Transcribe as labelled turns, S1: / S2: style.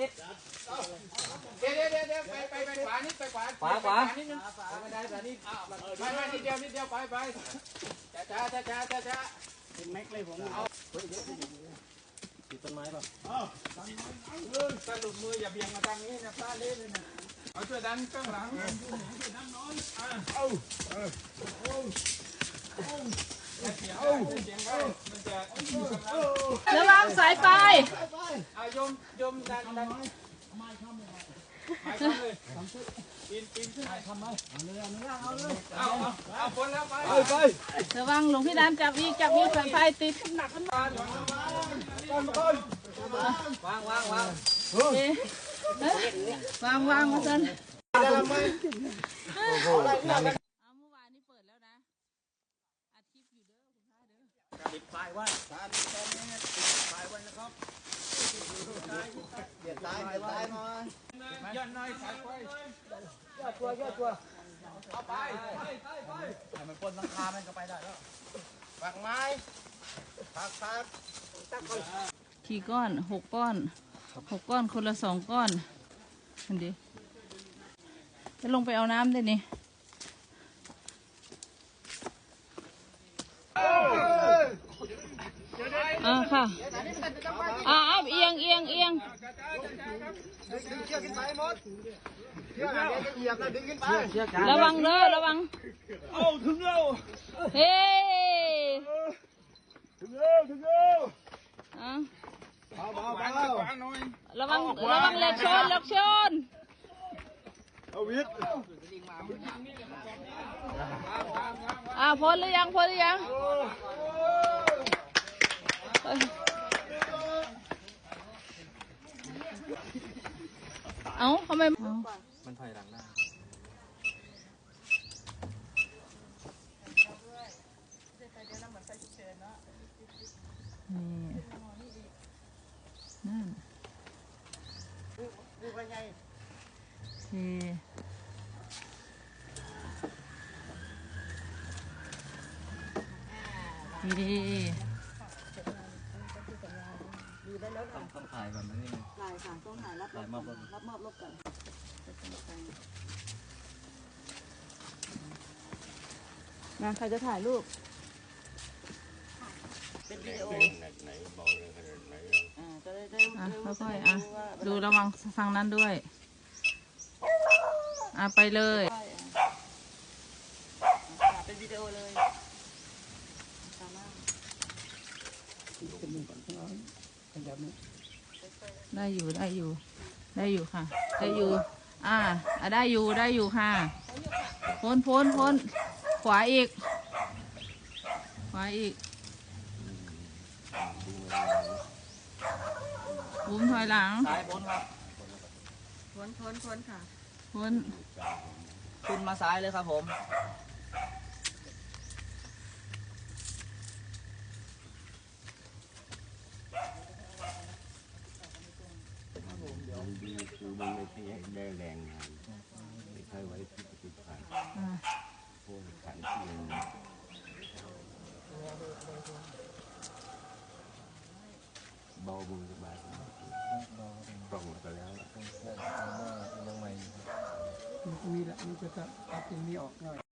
S1: ติด
S2: เดี๋ยวเดี๋ยวเดี๋ยวไปไปไปขวานิดไปขวา
S1: ขวาขวา
S2: นิดนึง
S1: ไม่ได้แต่นี่
S2: ไปไปนิดเดียวนิดเดียวไปไปช้าช้าช้าช้าช้าช้า
S3: เป็นแม็กเลยผม
S1: ติดต้นไม้ป่ะ
S2: สรุปมืออย่าเบี่ยงมาทางนี้นะพลาดเล่นเลยนะเอาช่วยดันข้างหลังเอาเอาเสียงได้มันจะ
S4: ระวังสายไฟ
S2: เอาโยมโยมดันดันไม่ทำเลยปีนปีนขึ้นไปทำไมเอาเลยเอาเลยเอาเอาเอาพ้นแล้วไปไป
S4: ระวังหลวงพี่น้ำจับอีจับอีกสายไฟติด
S1: วางวางวาง
S4: เอ๊ะเอ๊ะวางวางมาเถอะเอาเมื่อวานนี้เปิดแล้วนะอัดคลิปอยู่เด้อคุณพระเด้อ
S1: ติดไฟไว้
S3: เดี๋ยวตายเดี๋ยวตายมา
S2: ยันหน่อยสายไฟ
S1: ให้มันปนหลังคามันก็ไปได้แล้ว
S3: ปักไม้ปักปัก
S4: กี่ก้อนหกก้อนหกก้อนคนละสองก้อนอันดีจะลงไปเอาน้ำได้นี่ อ่าค่ะอ่าเอียงเอียงเอียง
S3: ดึงเชือกขึ้นไปหมดเชือกเหยียบแล้วดึงขึ้นไป
S4: ระวังเด้อระวัง
S2: เอาถึงแล้ว
S4: เฮ้
S2: ถึงแล้วถึงแล้ว
S4: อะ
S3: เบา
S4: ระวังระวังเล็กชนเล็กชน
S2: เอาวิทย์
S4: อ่าพ้นหรือยังพ้นหรือยังเอ้ยเอ้าทำ ไม
S1: มันถอยหลังได้
S4: นี่นั่นโอ เคดี
S1: ต้องต้องถ่ายแบบนี้
S5: ถ่ายค่ะต้องถ่ายรับ
S1: ถ่ายมาบ
S5: รับมอบรบกัน
S4: นะใครจะถ่ายรูป
S5: เป็นวิดีโออ่าจะได้ได้
S4: อะ
S5: ได้
S4: ค่อยๆอะ
S5: ว่า
S4: ดูระวังฟังนั้นด้วยอะไปเลย
S5: ได้อะอะเป็นวิดีโอเลยตามมา
S4: ได้อยู่ได้อยู่ ได้อยู่ค่ะ ได้อยู่ อ่าอะได้อยู่ได้อยู่ค่ะพ้นพ้นพ้นขวาอีก ขวาอีกบุ้มถอยหลัง
S1: ซ้ายบนครับ
S5: พ้นพ้นพ้นค่ะ
S4: พ้น
S1: ขึ้นมาซ้ายเลยครับผม
S6: คือมันไม่ใช่ได้แรงงานไม่ใช่ไว้ที่ปฏิบัติพวกขันเทียงเบาบุญสบายปรงไปแล้ว
S1: ยังใหม่
S3: มีละมีจะตัดตัดตรงนี้ออกหน่อย